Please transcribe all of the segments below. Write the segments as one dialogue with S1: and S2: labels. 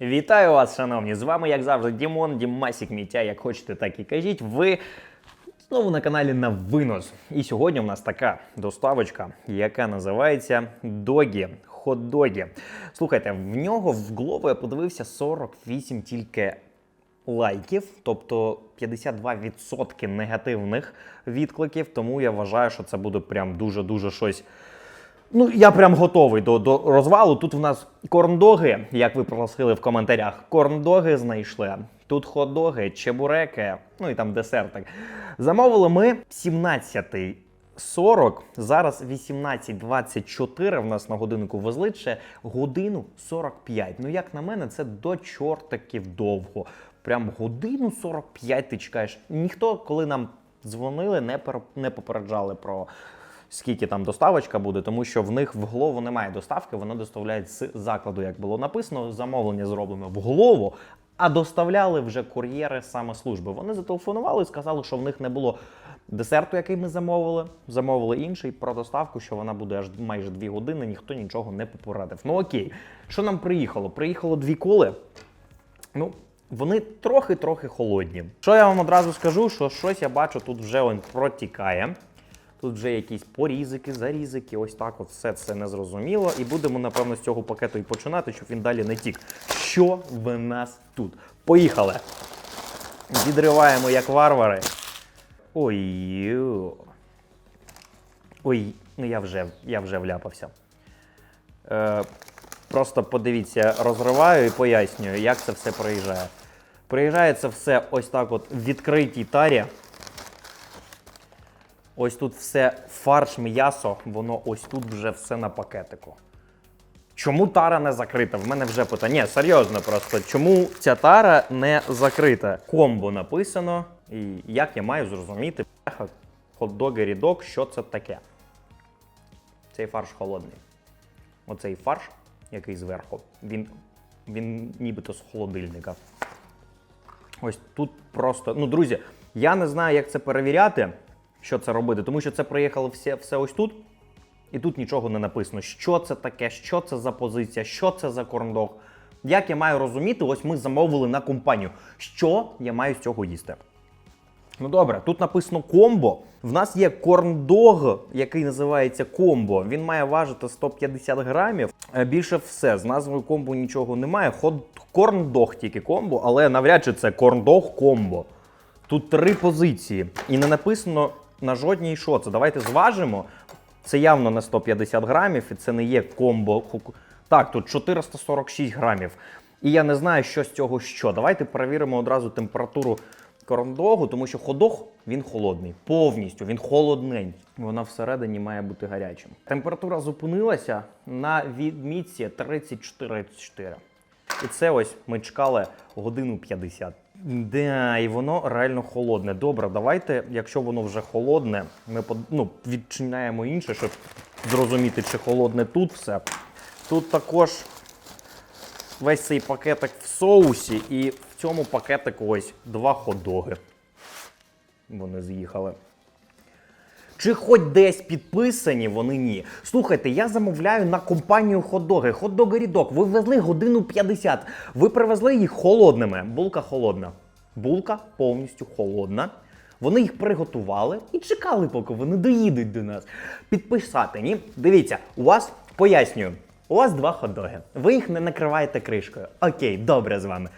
S1: Вітаю вас, шановні! З вами, як завжди, Дімон, Дімасік Мітя, як хочете, так і кажіть. Ви знову на каналі на винос. І сьогодні у нас така доставочка, яка називається Догі. Хот-догі. Слухайте, в нього в Глово я подивився 48 тільки лайків, тобто 52% негативних відкликів. Тому я вважаю, що це буде прям дуже-дуже щось. Ну, я прям готовий до, до розвалу. Тут в нас корндоги, як ви просили в коментарях. Корндоги знайшли. Тут хот-доги, чебуреки, ну і там десертик. Замовили ми 17.40, зараз 18.24 в нас на годиннику везли ще годину 45. Ну, як на мене, це до чортиків довго. Прям годину 45 ти чекаєш. Ніхто, коли нам дзвонили, не, пер- не попереджали про скільки там доставочка буде, тому що в них в голову немає доставки, вони доставляють з закладу, як було написано, замовлення зроблено в голову, а доставляли вже кур'єри саме служби. Вони зателефонували і сказали, що в них не було десерту, який ми замовили. Замовили інший про доставку, що вона буде аж майже дві години, ніхто нічого не попередив. Ну окей, що нам приїхало? Приїхало дві коли. Ну, вони трохи-трохи холодні. Що я вам одразу скажу, що щось я бачу, тут вже він протікає. Тут вже якісь порізики, зарізики, ось так от все це незрозуміло. І будемо, напевно, з цього пакету і починати, щоб він далі не тік. Що в нас тут? Поїхали! Відриваємо як варвари. Ой. Ой, ну я вже, я вже вляпався. Е, просто подивіться, розриваю і пояснюю, як це все приїжджає. Приїжджає це все ось так от в відкритій тарі. Ось тут все фарш, м'ясо, воно ось тут вже все на пакетику. Чому тара не закрита? В мене вже питання. Ні, серйозно просто. Чому ця тара не закрита? Комбо написано. І як я маю зрозуміти, хот-доги рідок, що це таке? Цей фарш холодний. Оцей фарш, який зверху, він, він нібито з холодильника. Ось тут просто. Ну, друзі, я не знаю, як це перевіряти, що це робити, тому що це приїхало все, все ось тут, і тут нічого не написано. Що це таке, що це за позиція, що це за корндог. Як я маю розуміти, ось ми замовили на компанію. Що я маю з цього їсти? Ну добре, тут написано комбо. В нас є корндог, який називається комбо. Він має важити 150 грамів. Е, Більше все, з назвою комбо нічого немає. Хот корндог тільки комбо, але навряд чи це корндог комбо. Тут три позиції. І не написано на жодній що це. Давайте зважимо. Це явно не 150 грамів, і це не є комбо. Так, тут 446 грамів. І я не знаю, що з цього що. Давайте перевіримо одразу температуру корндогу, тому що ходох він холодний. Повністю він холоднень. Вона всередині має бути гарячим. Температура зупинилася на відмітці 34,4. І це ось ми чекали годину 50. Да, і воно реально холодне. Добре, давайте, якщо воно вже холодне, ми ну, відчиняємо інше, щоб зрозуміти, чи холодне тут все. Тут також весь цей пакетик в соусі, і в цьому пакетику ось два хот-доги. Вони з'їхали. Чи хоч десь підписані, вони ні. Слухайте, я замовляю на компанію хот-доги. Хот-доги рідок. Ви везли годину 50. Ви привезли їх холодними. Булка холодна. Булка повністю холодна. Вони їх приготували і чекали, поки вони доїдуть до нас. Підписати, ні? Дивіться, у вас пояснюю. У вас два хот-доги. Ви їх не накриваєте кришкою. Окей, добре з вами.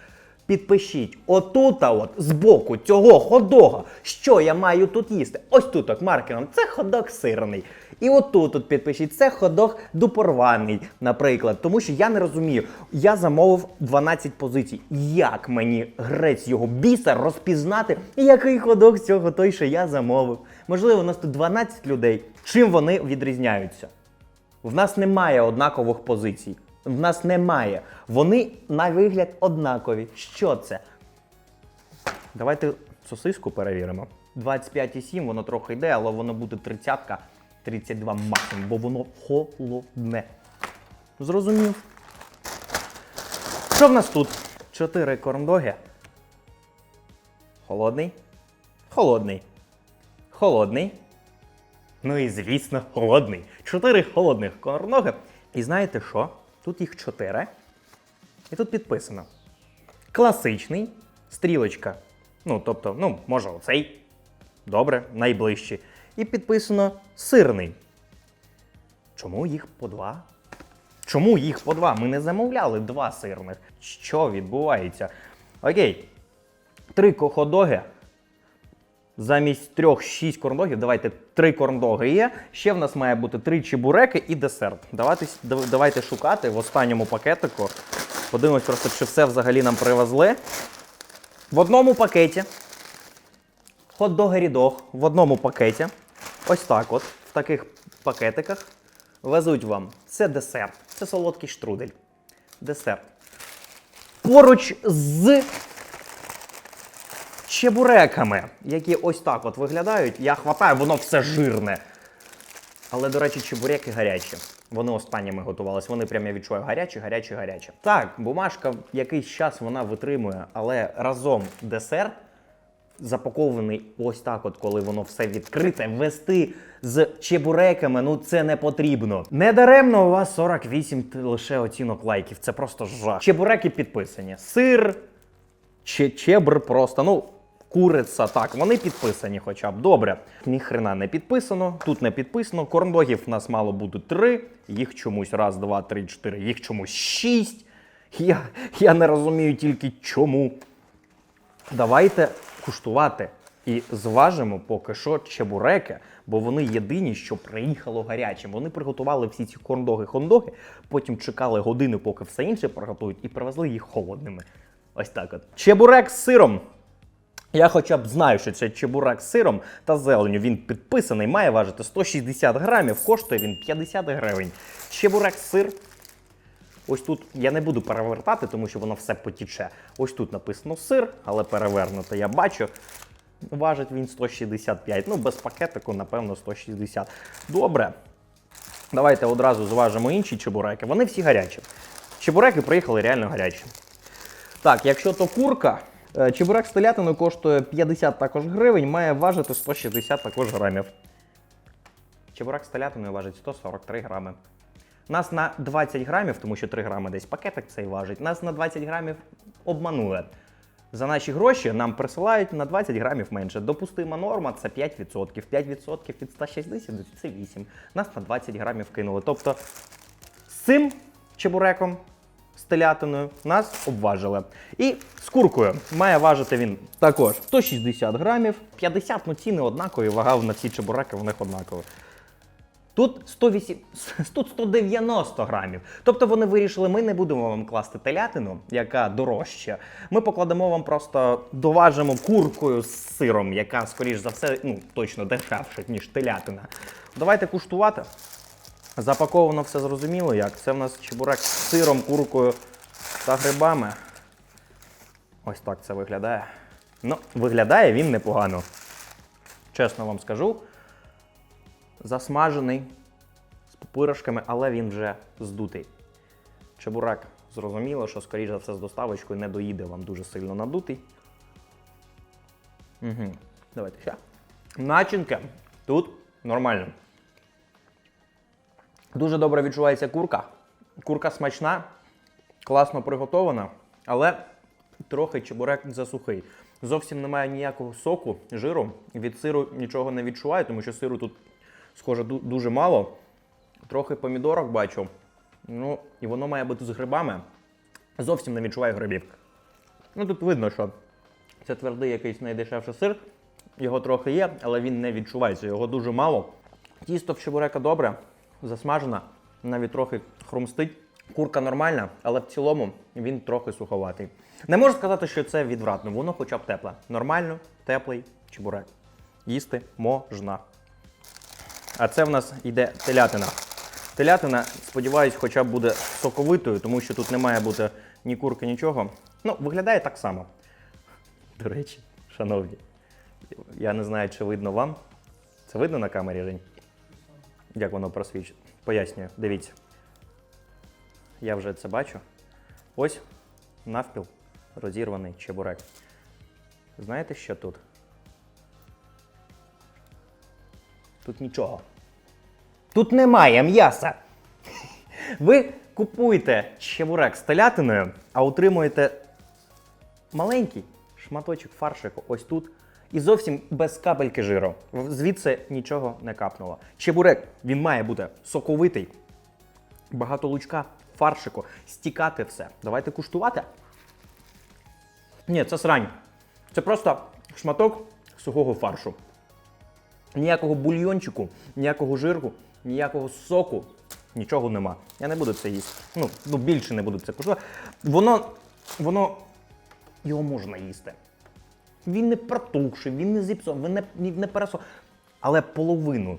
S1: Підпишіть отута от збоку цього ходога, що я маю тут їсти.Ось тут от маркером. Це ходок сирний. І отут от підпишіть, це ходок дупорваний, наприклад. Тому що я не розумію. Я замовив 12 позицій. Як мені грець його біса розпізнати, який ходок з цього той, що я замовив? Можливо, у нас тут 12 людей. Чим вони відрізняються? В нас немає однакових позицій. В нас немає. Вони на вигляд однакові. Що це? Давайте сосиску перевіримо. 25,7, воно трохи йде, але воно буде 30 32 максимум, бо воно холодне. Зрозумів. Що в нас тут? Чотири корндоги. Холодний. Холодний. Холодний. Ну і звісно, холодний. Чотири холодних корноги. І знаєте що? Тут їх чотири. І тут підписано: класичний, стрілочка. Ну, тобто, ну, може, оцей. Добре, найближчий. І підписано сирний. Чому їх по два? Чому їх по два? Ми не замовляли два сирних. Що відбувається? Окей. Три ходоги. Замість трьох шість корндогів, давайте три корндоги є. Ще в нас має бути три чебуреки і десерт. Давайте, давайте шукати в останньому пакетику. Подивимось просто, чи все взагалі нам привезли. В одному пакеті. Хот-доги рідох в одному пакеті. Ось так от, в таких пакетиках. Везуть вам. Це десерт. Це солодкий штрудель. Десерт. Поруч з чебуреками, які ось так от виглядають. Я хватаю, воно все жирне. Але, до речі, чебуреки гарячі. Вони останніми готувалися. Вони прям я відчуваю гарячі, гарячі, гарячі. Так, бумажка якийсь час вона витримує, але разом десерт запакований ось так, от коли воно все відкрите, вести з чебуреками, ну це не потрібно. Недаремно у вас 48 лише оцінок лайків. Це просто жах. Чебуреки підписані. Сир, че- чебр просто. Ну, куриця, так, вони підписані хоча б. Добре. Ніхрена не підписано, тут не підписано. Корндогів в нас мало бути три. Їх чомусь раз, два, три, чотири, їх чомусь шість. Я, я не розумію тільки чому. Давайте куштувати і зважимо поки що чебуреки, бо вони єдині, що приїхало гарячим. Вони приготували всі ці корндоги-хондоги, потім чекали години, поки все інше приготують, і привезли їх холодними. Ось так от. Чебурек з сиром. Я хоча б знаю, що це чебурек з сиром та зеленю. Він підписаний, має важити 160 грамів, коштує він 50 гривень. Чебурек-сир, Ось тут я не буду перевертати, тому що воно все потіче. Ось тут написано сир, але перевернуто я бачу. Важить він 165. Ну, без пакетику, напевно, 160. Добре. Давайте одразу зважимо інші чебуреки. Вони всі гарячі. Чебуреки приїхали реально гарячі. Так, якщо то курка, чебурек з телятиною коштує 50 також гривень, має важити 160 також грамів. Чебурек з телятиною важить 143 грами. Нас на 20 грамів, тому що 3 грами десь пакетик цей важить, нас на 20 грамів обманули. За наші гроші нам присилають на 20 грамів менше. Допустима норма це 5%. 5% від 160 це 8. Нас на 20 грамів кинули. Тобто з цим чебуреком, з телятиною, нас обважили. І куркою має важити він також 160 грамів, 50, ну ціни однакові, вага на ці чебуреки в них однакова. Тут 108, тут 190 грамів. Тобто вони вирішили, ми не будемо вам класти телятину, яка дорожча. Ми покладемо вам просто доважимо куркою з сиром, яка, скоріш за все, ну точно дешевше, ніж телятина. Давайте куштувати. Запаковано все зрозуміло, як. Це в нас чебурек з сиром, куркою та грибами. Ось так це виглядає. Ну, виглядає він непогано. Чесно вам скажу засмажений з пупиришками, але він вже здутий. Чебурек зрозуміло, що, скоріш за все, з доставочкою не доїде вам дуже сильно надутий. Угу. Давайте ще. Начинки тут нормально. Дуже добре відчувається курка. Курка смачна, класно приготована, але трохи чебурек засухий. Зовсім немає ніякого соку, жиру. Від сиру нічого не відчуваю, тому що сиру тут, схоже, дуже мало. Трохи помідорок бачу. Ну, і воно має бути з грибами. Зовсім не відчуваю грибів. Ну тут видно, що це твердий якийсь найдешевший сир. Його трохи є, але він не відчувається, його дуже мало. Тісто в чебурека добре, засмажена, навіть трохи хрумстить. Курка нормальна, але в цілому він трохи суховатий. Не можу сказати, що це відвратно, воно хоча б тепле. Нормально, теплий чебурек. Їсти можна. А це в нас йде телятина. Телятина, сподіваюсь, хоча б буде соковитою, тому що тут не має бути ні курки, нічого. Ну, виглядає так само. До речі, шановні, я не знаю, чи видно вам. Це видно на камері, Жень? Як воно просвічить? Пояснюю, дивіться. Я вже це бачу. Ось навпіл розірваний чебурек. Знаєте, що тут? Тут нічого. Тут немає м'яса. Ви купуєте чебурек з телятиною, а отримуєте маленький шматочок фаршику ось тут. І зовсім без капельки жиру. Звідси нічого не капнуло. Чебурек він має бути соковитий, багато лучка, фаршику, стікати все. Давайте куштувати. Ні, це срань. Це просто шматок сухого фаршу. Ніякого бульйончику, ніякого жирку, ніякого соку, нічого нема. Я не буду це їсти. Ну, ну більше не буду це куштувати. Воно, воно, його можна їсти. Він не протухший, він не зіпсований, він не, не пересо. Але половину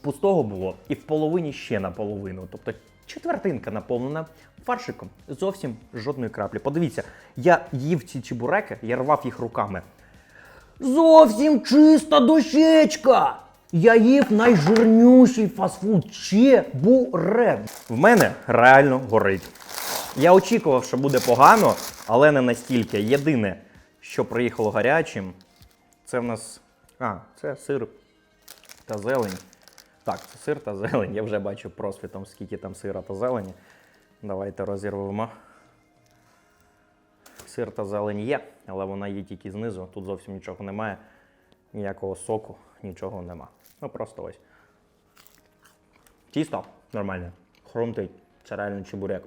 S1: пустого було, і в половині ще наполовину. Тобто четвертинка наповнена фаршиком. Зовсім жодної краплі. Подивіться, я їв ці чебуреки, я рвав їх руками. Зовсім чиста дощечка! Я їв найжирніший фастфуд чебурек. В мене реально горить. Я очікував, що буде погано, але не настільки. Єдине, що приїхало гарячим, це в нас. А, це сир та зелень. Так, це сир та зелень. Я вже бачу просвітом, скільки там сира та зелені. Давайте розірвемо. Сир та зелень є, але вона є тільки знизу. Тут зовсім нічого немає. Ніякого соку, нічого нема. Ну просто ось. Тісто нормальне. Хрумтить. Це реально чебурек.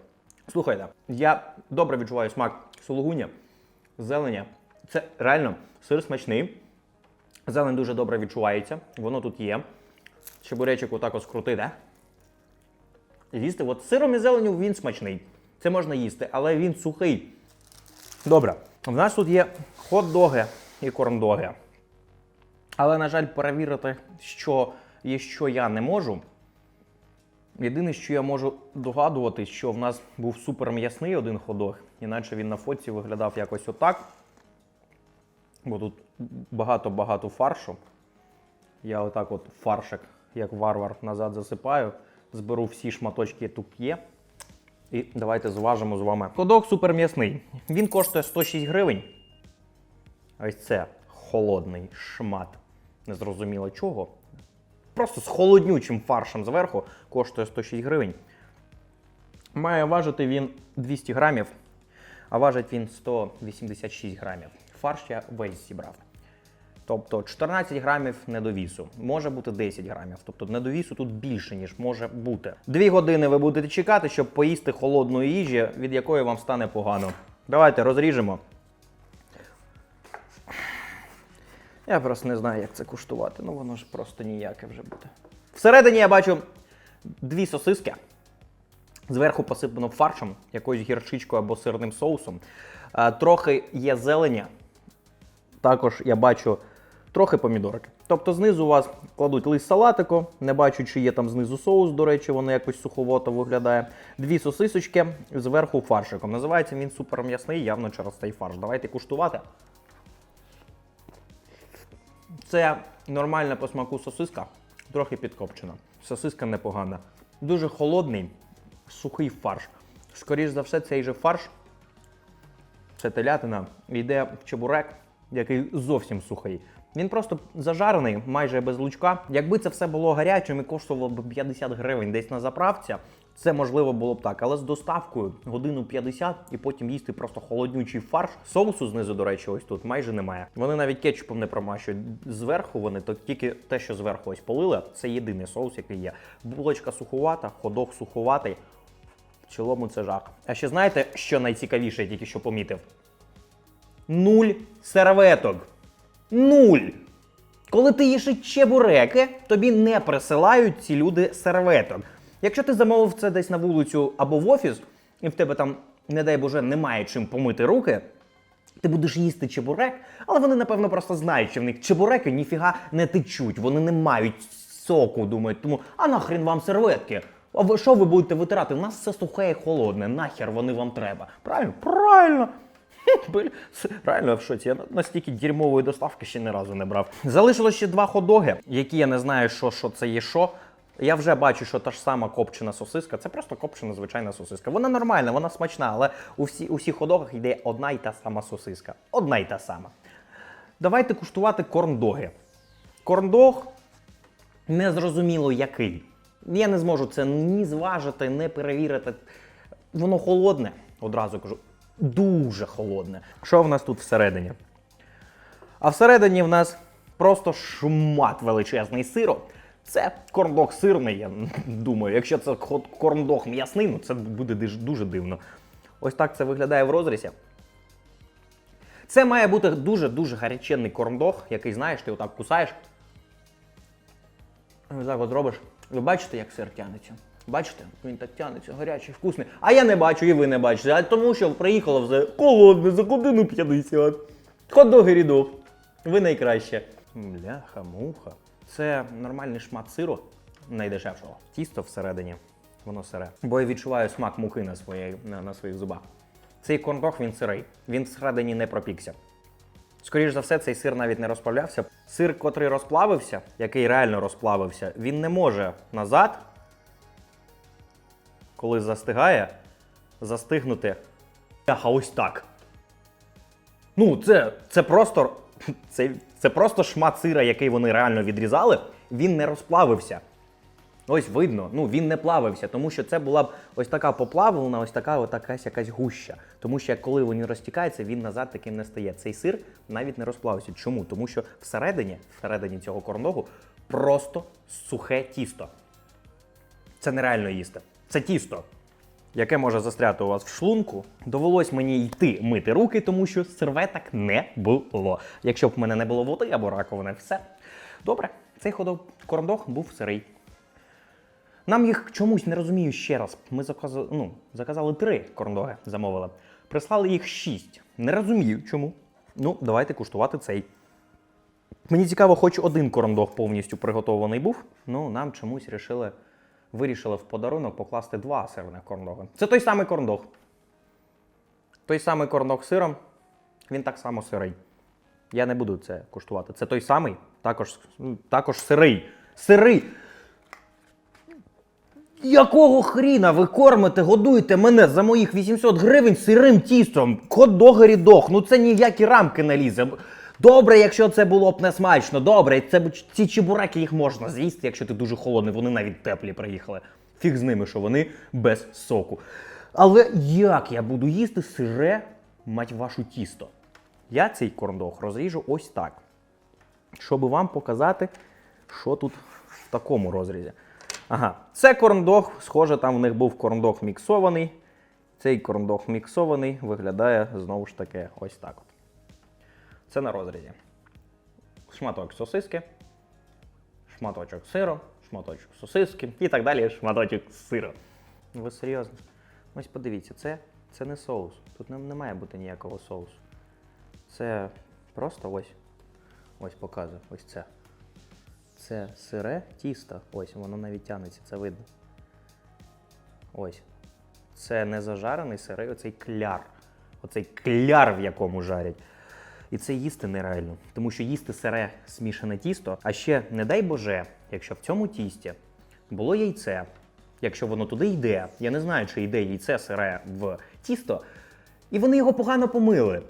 S1: Слухайте, я добре відчуваю смак сулугуня, зеленя. Це реально сир смачний. Зелень дуже добре відчувається. Воно тут є. Чебуречок отак ось крутите. Їсти. От сиром і зеленю він смачний. Це можна їсти, але він сухий. Добре. В нас тут є хот-доги і корндоги. Але, на жаль, перевірити, що є, що я не можу. Єдине, що я можу догадувати, що в нас був супер м'ясний один ходок, іначе він на фоці виглядав якось отак. Бо тут багато-багато фаршу. Я отак от фаршик, як варвар, назад засипаю, зберу всі шматочки, тут. І давайте зважимо з вами. Ходок супер м'ясний. Він коштує 106 гривень. Ось це холодний шмат. Незрозуміло чого. Просто з холоднючим фаршем зверху коштує 106 гривень. Має важити він 200 грамів, а важить він 186 грамів. Фарш я весь зібрав. Тобто 14 грамів недовісу. Може бути 10 грамів. Тобто недовісу тут більше, ніж може бути. Дві години ви будете чекати, щоб поїсти холодної їжі, від якої вам стане погано. Давайте розріжемо. Я просто не знаю, як це куштувати. Ну воно ж просто ніяке вже буде. Всередині я бачу дві сосиски. Зверху посипано фаршем, якоюсь гірчичкою або сирним соусом. Е, Трохи є зелення. Також я бачу трохи помідорки. Тобто знизу у вас кладуть лист салатику, не бачу, чи є там знизу соус, до речі, воно якось суховато виглядає. Дві сосисочки, зверху фаршиком. Називається він супер м'ясний, явно через цей фарш. Давайте куштувати. Це нормальна по смаку сосиска, трохи підкопчена. Сосиска непогана. Дуже холодний, сухий фарш. Скоріш за все, цей же фарш, це телятина, йде в чебурек, який зовсім сухий. Він просто зажарений, майже без лучка. Якби це все було гарячим і коштувало б 50 гривень десь на заправці, це можливо було б так. Але з доставкою годину 50 і потім їсти просто холоднючий фарш. Соусу знизу, до речі, ось тут майже немає. Вони навіть кетчупом не промащують. Зверху вони то тільки те, що зверху ось полили, це єдиний соус, який є. Булочка суховата, ходок суховатий. В цілому це жах. А ще знаєте, що найцікавіше, я тільки що помітив? Нуль серветок. Нуль. Коли ти їш чебуреки, тобі не присилають ці люди серветок. Якщо ти замовив це десь на вулицю або в офіс, і в тебе там, не дай Боже, немає чим помити руки, ти будеш їсти чебурек, але вони, напевно, просто знають, що в них чебуреки ніфіга не течуть, вони не мають соку, думають, тому а нахрін вам серветки? А ви що ви будете витирати? У нас все сухе і холодне, нахер вони вам треба. Правильно? Правильно. Реально в шоці. Я настільки дерьмової доставки ще ні разу не брав. Залишилось ще два ходоги, які я не знаю, що, що це є що. Я вже бачу, що та ж сама копчена сосиска. Це просто копчена звичайна сосиска. Вона нормальна, вона смачна, але у, всі, у всіх ходогах йде одна й та сама сосиска. Одна й та сама. Давайте куштувати корндоги. Корндог незрозуміло який. Я не зможу це ні зважити, ні перевірити. Воно холодне, одразу кажу. Дуже холодне. Що в нас тут всередині? А всередині в нас просто шмат величезний сиру. Це корндог сирний, я думаю. Якщо це корндог м'ясний, ну це буде дуже дивно. Ось так це виглядає в розрізі. Це має бути дуже-дуже гаряченний корндог, який, знаєш, ти отак кусаєш. Ось так от робиш. Ви бачите, як сир тянеться? Бачите? Він так тянеться, гарячий, вкусний. А я не бачу, і ви не бачите. А тому що приїхало вже холодне за годину 50. Хот-доги рідок. Ви найкраще. Бляха, муха. Це нормальний шмат сиру, найдешевшого. Тісто всередині, воно сире. Бо я відчуваю смак муки на, своїй, на, на своїх зубах. Цей корндог він сирий. Він всередині не пропікся. Скоріше за все, цей сир навіть не розплавлявся. Сир, котрий розплавився, який реально розплавився, він не може назад, коли застигає, застигнути. Бляха, ось так. Ну, це, це просто. Це, це просто шмат сира, який вони реально відрізали, він не розплавився. Ось видно, ну він не плавився, тому що це була б ось така поплавлена, ось така якась якась гуща. Тому що коли він розтікається, він назад таким не стає. Цей сир навіть не розплавився. Чому? Тому що всередині, всередині цього корногу просто сухе тісто. Це нереально їсти. Це тісто, яке може застряти у вас в шлунку. Довелось мені йти мити руки, тому що серветок не було. Якщо б в мене не було води або раковини, все. Добре, цей ходов корндог був сирий. Нам їх чомусь не розумію ще раз. Ми заказали, ну, заказали три корндоги, замовили. Прислали їх шість. Не розумію чому. Ну, давайте куштувати цей. Мені цікаво, хоч один корндог повністю приготований був. Ну, нам чомусь рішили, вирішили в подарунок покласти два сирних корндоги. Це той самий корндог. Той самий корндог з сиром, він так само сирий. Я не буду це куштувати. Це той самий, також, також сирий. Сирий! Якого хріна ви кормите, годуєте мене за моїх 800 гривень сирим тістом? Хот-дог рідох, ну це ніякі рамки не лізе. Добре, якщо це було б не смачно, добре, це ці чебураки їх можна з'їсти, якщо ти дуже холодний, вони навіть теплі приїхали. Фіг з ними, що вони без соку. Але як я буду їсти сире, мать вашу тісто? Я цей корндог розріжу ось так щоб вам показати, що тут в такому розрізі. Ага, це корндог, схоже, там в них був корндог міксований. Цей корндог міксований виглядає знову ж таки ось так. Це на розрізі. Шматок сосиски, шматочок сиру, шматочок сосиски і так далі шматочок сиру. Ви серйозно? Ось подивіться, це, це не соус. Тут не, не має бути ніякого соусу. Це просто ось. Ось показую, ось це. Це сире тісто. Ось, воно навіть тянеться, це видно. Ось. Це не зажарений сирий, оцей кляр. Оцей кляр, в якому жарять. І це їсти нереально. Тому що їсти сире смішане тісто, а ще, не дай Боже, якщо в цьому тісті було яйце, якщо воно туди йде, я не знаю, чи йде яйце сире в тісто, і вони його погано помили.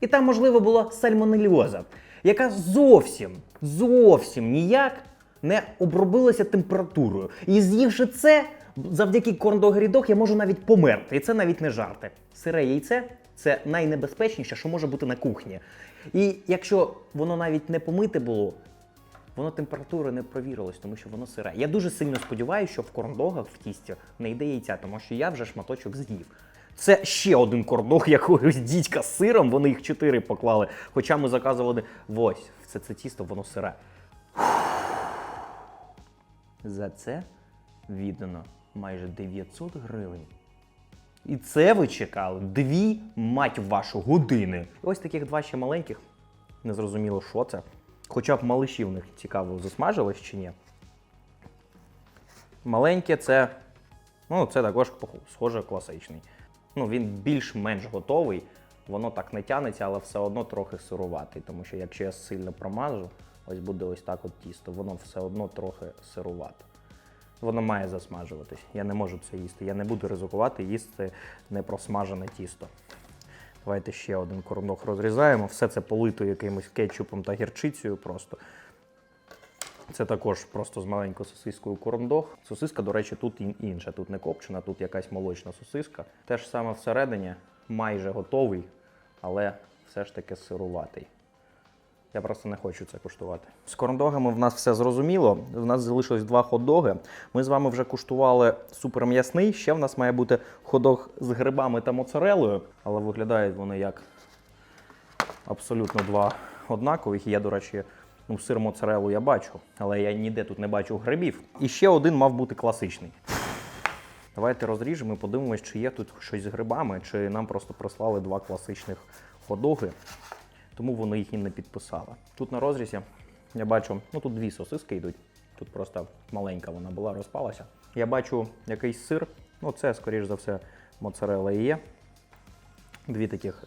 S1: І там, можливо, була сальмонельоза, яка зовсім, зовсім ніяк не обробилася температурою. І з'ївши це, завдяки корндогрідох я можу навіть померти. І це навіть не жарти. Сире яйце це найнебезпечніше, що може бути на кухні. І якщо воно навіть не помите було, воно температури не провірилось, тому що воно сире. Я дуже сильно сподіваюся, що в корндогах в тісті не йде яйця, тому що я вже шматочок з'їв. Це ще один корндог якогось дідька з сиром, вони їх чотири поклали. Хоча ми заказували ось, це, це тісто, воно сире. За це віддано майже 900 гривень. І це ви чекали дві, мать вашу, години. І Ось таких два ще маленьких. Не зрозуміло, що це. Хоча б малиші в них цікаво, засмажились чи ні. Маленьке це. Ну, це також схоже класичний. Ну, він більш-менш готовий. Воно так не тянеться, але все одно трохи сируватий. Тому що якщо я сильно промажу, ось буде ось так от тісто, воно все одно трохи сирувате. Воно має засмажуватись. Я не можу це їсти. Я не буду ризикувати їсти непросмажене тісто. Давайте ще один корнок розрізаємо. Все це полито якимось кетчупом та гірчицею просто. Це також просто з маленькою сосискою корндог. Сосиска, до речі, тут ін- інша. Тут не копчена, тут якась молочна сосиска. Те ж саме всередині, майже готовий, але все ж таки сируватий. Я просто не хочу це куштувати. З корндогами в нас все зрозуміло. В нас залишилось два хот-доги. Ми з вами вже куштували суперм'ясний. Ще в нас має бути хот-дог з грибами та моцарелою, але виглядають вони як абсолютно два однакових. Я, до речі, ну, сир моцарелу я бачу, але я ніде тут не бачу грибів. І ще один мав бути класичний. Давайте розріжемо і подивимось, чи є тут щось з грибами, чи нам просто прислали два класичних ходоги, тому вони їх і не підписали. Тут на розрізі я бачу, ну тут дві сосиски йдуть. Тут просто маленька вона була, розпалася. Я бачу якийсь сир, ну це, скоріш за все, моцарелла і є. Дві таких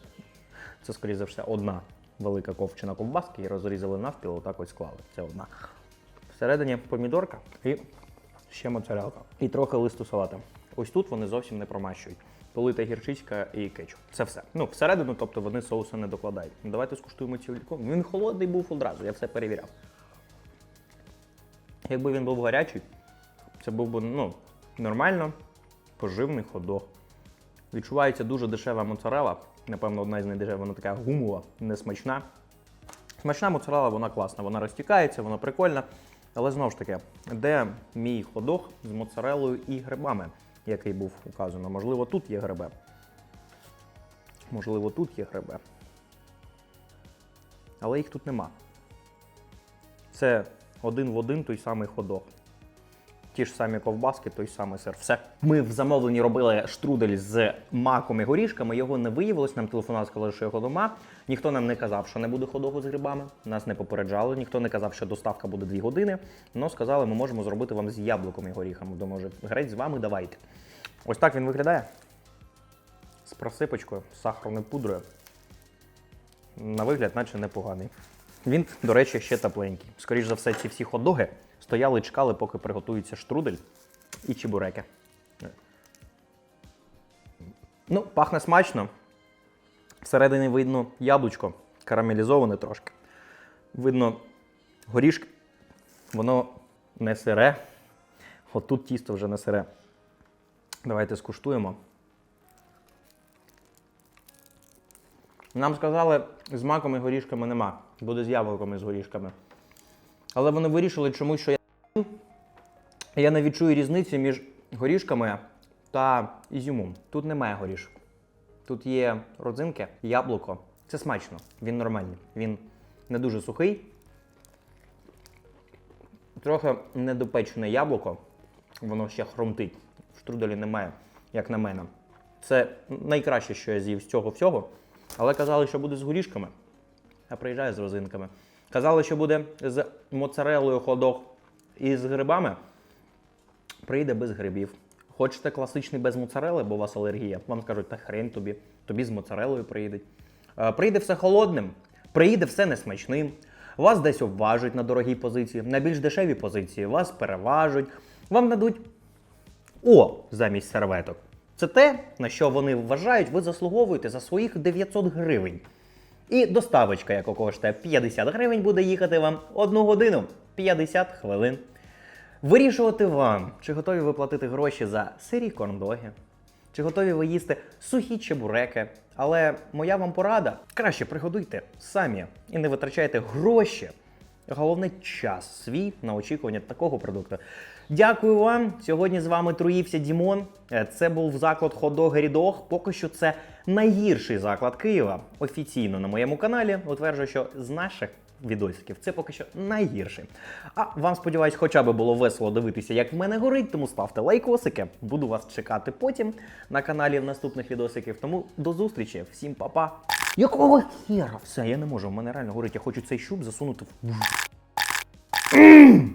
S1: це, скоріше за все, одна велика ковчена ковбаска, і розрізали навпіл, отак ось склали. Це одна. Всередині помідорка і ще моцарелка. І трохи листу салата. Ось тут вони зовсім не промащують. Полита гірчичка і кетчуп. Це все. Ну, всередину, тобто вони соусу не докладають. Ну, давайте скуштуємо цілком. Він холодний був одразу, я все перевіряв. Якби він був гарячий, це був би ну, нормально поживний ходох. Відчувається дуже дешева моцарела. Напевно, одна із найдешевих, вона така гумова, несмачна. Смачна моцарела, вона класна, вона розтікається, вона прикольна. Але знову ж таки, де мій ходох з моцарелою і грибами, який був указано? Можливо, тут є гриби. Можливо, тут є гриби. Але їх тут нема. Це один в один той самий ходок. Ті ж самі ковбаски, той самий сир. Все. Ми в замовленні робили штрудель з маком і горішками. Його не виявилось. Нам телефонували, сказали, що його дома. Ніхто нам не казав, що не буде ходогу з грибами. Нас не попереджали. Ніхто не казав, що доставка буде 2 години. Но сказали, ми можемо зробити вам з яблуком і горіхами. Думаю, може, греть з вами давайте. Ось так він виглядає. З просипочкою, з сахарною пудрою. На вигляд, наче непоганий. Він, до речі, ще тепленький. Скоріше за все, ці всі хот-доги стояли і чекали, поки приготується штрудель і чебуреки. Ну, пахне смачно. Всередині видно яблучко, карамелізоване трошки. Видно горішки. Воно не сире. От тут тісто вже не сире. Давайте скуштуємо. Нам сказали, з маком і горішками нема. Буде з яблуками і з горішками. Але вони вирішили чомусь, що я я не відчую різниці між горішками та ізюмом. Тут немає горішок. Тут є родзинки, яблуко. Це смачно, він нормальний. Він не дуже сухий. Трохи недопечене яблуко, воно ще хромтить. В штруделі немає, як на мене. Це найкраще, що я з'їв з цього всього. Але казали, що буде з горішками. Я приїжджаю з розинками. Казали, що буде з моцарелою ходок і з грибами. Прийде без грибів. Хочете класичний без моцарели, бо у вас алергія. Вам скажуть, та хрень тобі, тобі з моцарелою приїде. Е, Прийде все холодним, приїде все несмачним. Вас десь обважуть на дорогій позиції, на більш дешевій позиції вас переважуть, вам дадуть О замість серветок. Це те, на що вони вважають, ви заслуговуєте за своїх 900 гривень. І доставочка, яка коштує 50 гривень, буде їхати вам одну годину 50 хвилин. Вирішувати вам, чи готові ви платити гроші за сирі корндоги, чи готові ви їсти сухі чебуреки. Але моя вам порада: краще приготуйте самі і не витрачайте гроші. Головне час свій на очікування такого продукту. Дякую вам. Сьогодні з вами труївся Дімон. Е, Це був заклад Ходог Рідог. Поки що це найгірший заклад Києва. Офіційно на моєму каналі утверджую, що з наших відосиків це поки що найгірший. А вам сподіваюсь, хоча б було весело дивитися, як в мене горить, тому ставте лайкосики. Буду вас чекати потім на каналі в наступних відосиків. Тому до зустрічі, всім па-па. Якого хера? Все, я не можу, в мене реально горить. Я хочу цей щуп засунути в.